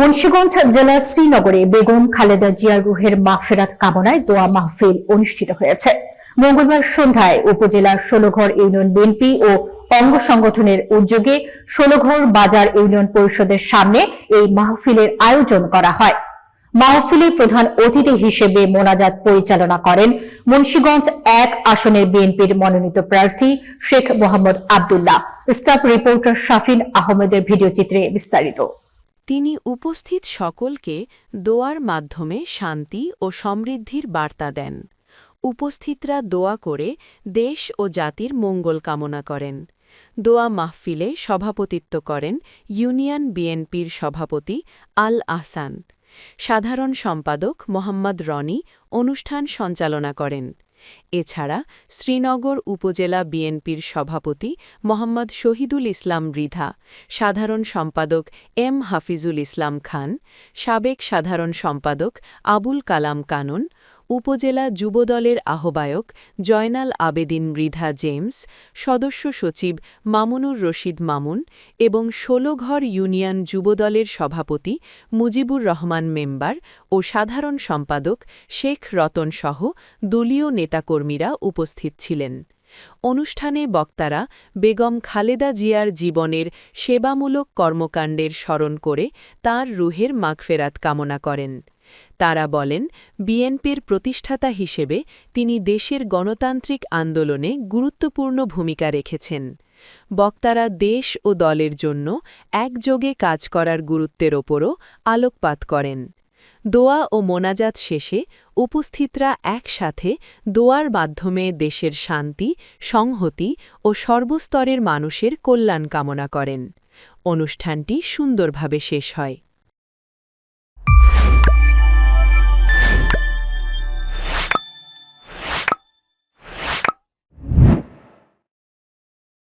মুন্সিগঞ্জ জেলার শ্রীনগরে বেগম খালেদা জিয়ার রুহের মাগফেরাত কামনায় দোয়া মাহফিল অনুষ্ঠিত হয়েছে। মঙ্গলবার সন্ধ্যায় উপজেলার ষোলঘর ইউনিয়ন বিএনপি ও অঙ্গ সংগঠনের উদ্যোগে ষোলঘর বাজার ইউনিয়ন পরিষদের সামনে এই মাহফিলের আয়োজন করা হয়। মাহফিলে প্রধান অতিথি হিসেবে মোনাজাত পরিচালনা করেন মুন্সিগঞ্জ এক আসনের বিএনপির মনোনীত প্রার্থী শেখ মোহাম্মদ আবদুল্লাহ। স্টাফ রিপোর্টার শাফিন আহমেদের ভিডিওচিত্রে বিস্তারিত। তিনি উপস্থিত সকলকে দোয়ার মাধ্যমে শান্তি ও সমৃদ্ধির বার্তা দেন। উপস্থিতরা দোয়া করে দেশ ও জাতির মঙ্গল কামনা করেন। দোয়া মাহফিলে সভাপতিত্ব করেন ইউনিয়ন বিএনপির সভাপতি আল আহসান। সাধারণ সম্পাদক মোহাম্মদ রনি অনুষ্ঠান সঞ্চালনা করেন। এছাড়া শ্রীনগর উপজেলা বিএনপির সভাপতি মোহাম্মদ শহীদুল ইসলাম রিধা, সাধারণ সম্পাদক এম হাফিজুল ইসলাম খান, সাবেক সাধারণ সম্পাদক আবুল কালাম কানন উপজেলা যুবদলের আহ্বায়ক জয়নাল আবেদিন মৃধা জেমস, সদস্য সচিব মামুনুর রশিদ মামুন এবং ষোলঘর ইউনিয়ন যুবদলের সভাপতি মুজিবুর রহমান মেম্বার ও সাধারণ সম্পাদক শেখ রতন সহ দলীয় নেতাকর্মীরা উপস্থিত ছিলেন। অনুষ্ঠানে বক্তারা বেগম খালেদা জিয়ার জীবনের সেবামূলক কর্মকাণ্ডের স্মরণ করে তার রুহের মাগফেরাত কামনা করেন। তারা বলেন, বিএনপির প্রতিষ্ঠাতা হিসেবে তিনি দেশের গণতান্ত্রিক আন্দোলনে গুরুত্বপূর্ণ ভূমিকা রেখেছেন। বক্তারা দেশ ও দলের জন্য একযোগে কাজ করার গুরুত্বের ওপরও আলোকপাত করেন। দোয়া ও মোনাজাত শেষে উপস্থিতরা একসাথে দোয়ার মাধ্যমে দেশের শান্তি, সংহতি ও সর্বস্তরের মানুষের কল্যাণ কামনা করেন। অনুষ্ঠানটি সুন্দরভাবে শেষ হয়।